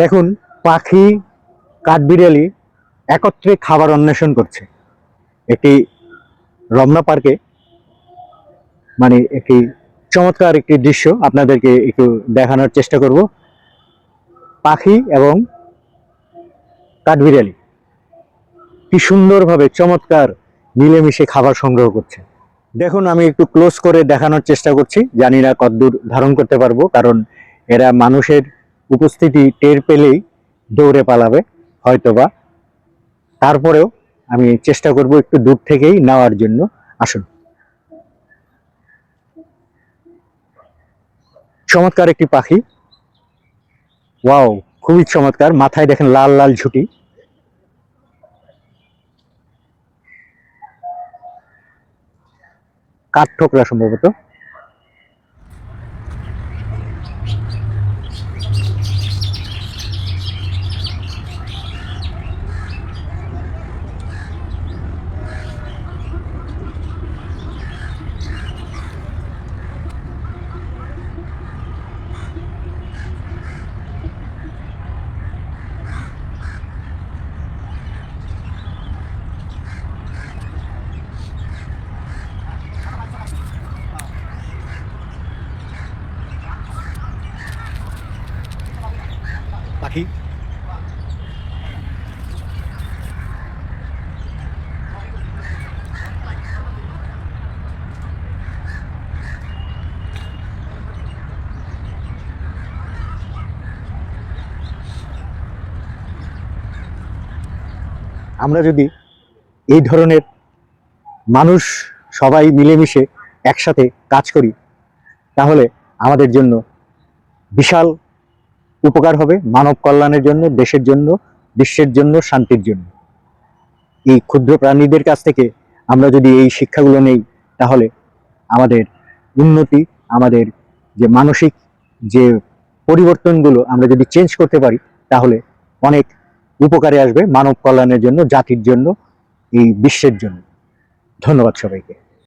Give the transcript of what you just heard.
দেখুন, পাখি, কাঠবিড়ালি একত্রে খাবার অন্বেষণ করছে। একটি রমনা পার্কে মানে একটি চমৎকার একটি দৃশ্য, আপনাদেরকে একটু দেখানোর চেষ্টা করব। পাখি এবং কাঠবিড়ালি কি সুন্দরভাবে চমৎকার মিলেমিশে খাবার সংগ্রহ করছে। দেখুন, আমি একটু ক্লোজ করে দেখানোর চেষ্টা করছি। জানি না কতদূর ধারণ করতে পারব, কারণ এরা মানুষের উপস্থিতি টের পেলেই দৌড়ে পালাবে, হয়তোবা। তারপরেও আমি চেষ্টা করব একটু দূর থেকেই নেওয়ার জন্য। আসুন। চমৎকার একটি পাখি। ওয়াও, খুবই চমৎকার। মাথায় দেখেন লাল লাল ঝুটি। কাঠ ঠোকরা সম্ভবত। পাখি আমরা যদি এই ধরনের মানুষ সবাই মিলেমিশে একসাথে কাজ করি, তাহলে আমাদের জন্য বিশাল উপকার হবে মানব কল্যাণের জন্য, দেশের জন্য, বিশ্বের জন্য, শান্তির জন্য। এই ক্ষুদ্র প্রাণীদের কাছ থেকে আমরা যদি এই শিক্ষাগুলো নেই, তাহলে আমাদের উন্নতি, আমাদের যে মানসিক যে পরিবর্তনগুলো আমরা যদি চেঞ্জ করতে পারি, তাহলে অনেক উপকারে আসবে মানব কল্যাণের জন্য, জাতির জন্য, এই বিশ্বের জন্য। ধন্যবাদ সবাইকে।